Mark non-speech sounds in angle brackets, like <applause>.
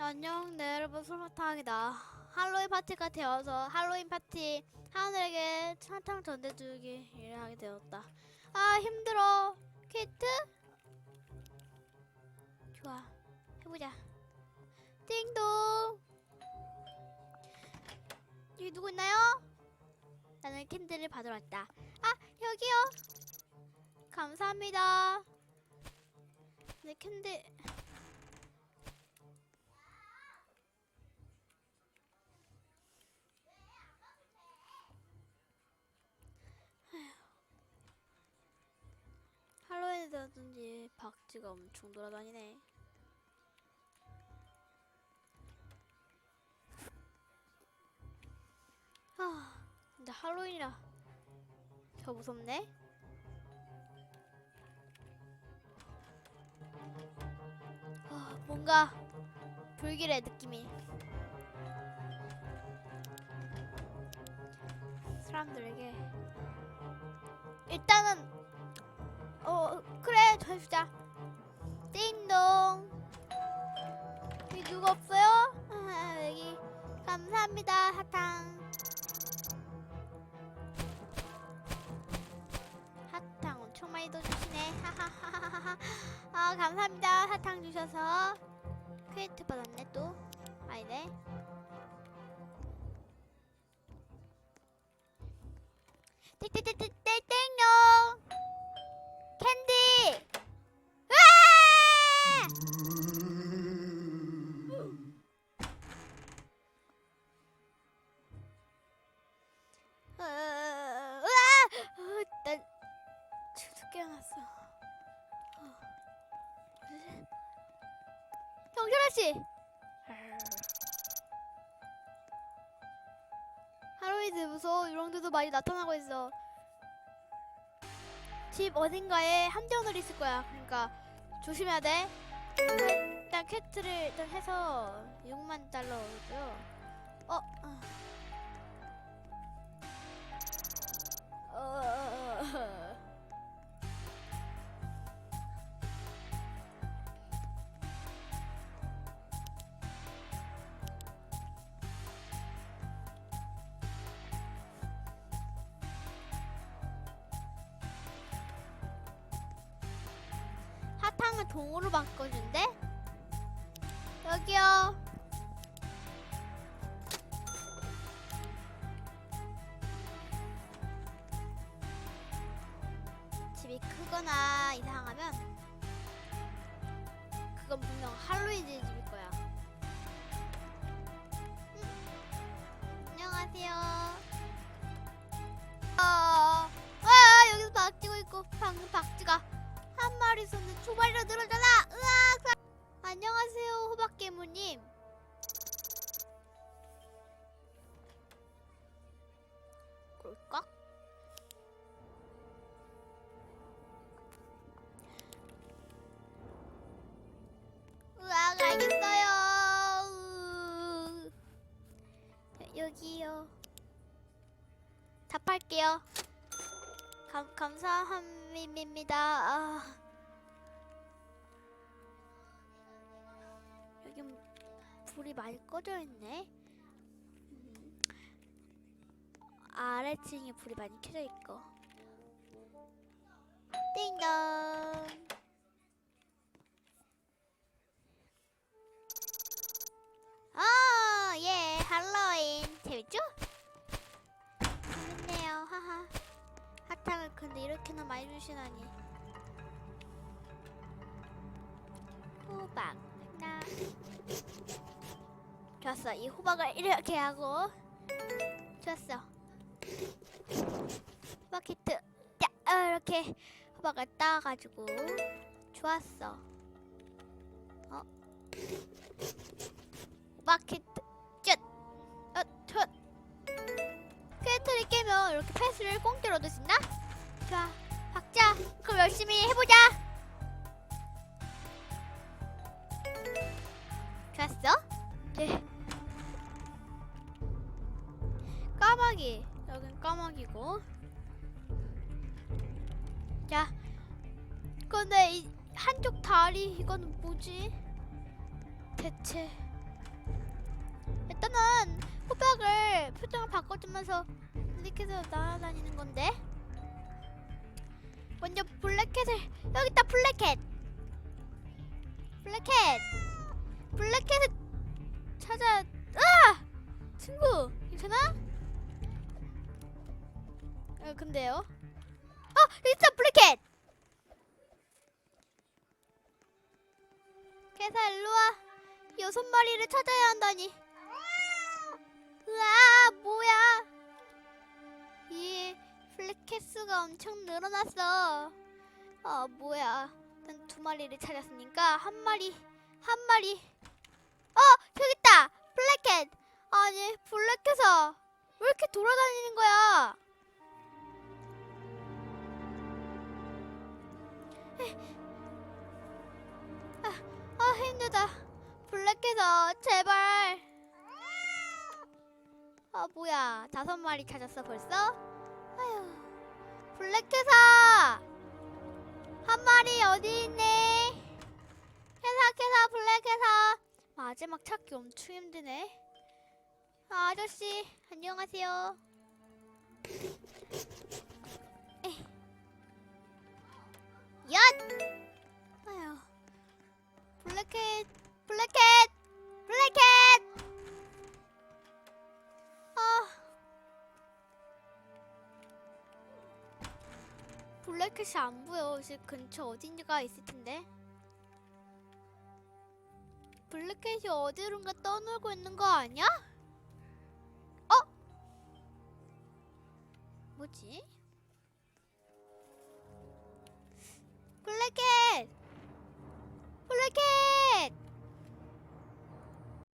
안녕, 네 여러분 솔마탕이다. 할로윈 파티가 되어서 할로윈 파티 하늘에게 사탕 전해주기 일을 하게 되었다. 아 힘들어. 키트? 좋아, 해보자. 띵동. 여기 누구 있나요? 나는 캔들을 받으러 왔다. 아 여기요. 감사합니다. 네 캔들. 박쥐가 엄청 돌아다니네. 아, 근데 할로윈이라 더 무섭네. 아, 뭔가 불길의 느낌이. 사람들에게 일단은 어 그래 전해주자 띵동. 여기 누구 없어요? 아, 여기. 감사합니다 사탕. 사탕 엄청 많이 넣어주시네. 하하하하하 <laughs> 아 감사합니다 사탕 주셔서. 퀘이트 받았네 또. 아니네 띵띵띵띵 경찰 아씨! 하로이드 무서워. 유령들도 많이 나타나고 있어. 집 어딘가에 함정을 있을 거야. 그러니까 조심해야 돼. 일단 캣트를 일단 해서 6만 달러고요. 어. 어. 어, 동으로 바꿔준대? 여기요. 집이 크거나 이상하면 그건 분명 할로윈 집일 두 마리로 늘어잖아. 으악! 안녕하세요, 호박개무님. 꿀꺽? 알겠어요. 으. 여기요. 답할게요. 감, 감사합니다. 아. 불이 많이 꺼져 있네. 음. 아래층에 불이 많이 켜져 있고. 띵동. 아, 예, 할로윈 재밌죠? 재밌네요, 하하. 사탕을 근데 이렇게나 많이 주시다니. 호박 하나. 좋았어. 이 호박을 이렇게 하고 좋았어. 호박 어, 이렇게 호박을 따가지고 좋았어. 어? 호박 키트. 쯧. 어, 쯧. 퀘트를 깨면 이렇게 패스를 공짜로 얻을 수 있나? 박자. 그럼 열심히 해보자. 까마귀. 여긴 까마귀고. 자. 근데 이 한쪽 다리 이거는 뭐지? 대체 일단은 호박을 표정을 바꿔주면서 블랙캣을 날아다니는 건데 먼저 블랙캣을 여기 있다 블랙캣 블랙캣 블랙캣을 근데요? 어 있어 블랙캣! 개사 일로와. 여섯 마리를 찾아야 한다니. 으아 뭐야? 이 수가 엄청 늘어났어. 아 뭐야. 난 두 마리를 찾았으니까 한 마리 한 마리. 어 저기 있다. 블랙캣. 아니 블랙캣아. 왜 이렇게 돌아다니는 거야 아, 아 힘들다. 블랙캣아 제발. 아 뭐야. 다섯 마리 찾았어 벌써? 아휴. 블랙캣아 한 마리 어디 있니? 캐사 캐사 블랙캐사 마지막 찾기 엄청 힘드네. 아, 아저씨 안녕하세요 블랙캣이 안 보여. 지금 근처 어딘가 있을 텐데. 블랙캣이 어디론가 떠놀고 있는 거 아니야? 어? 뭐지?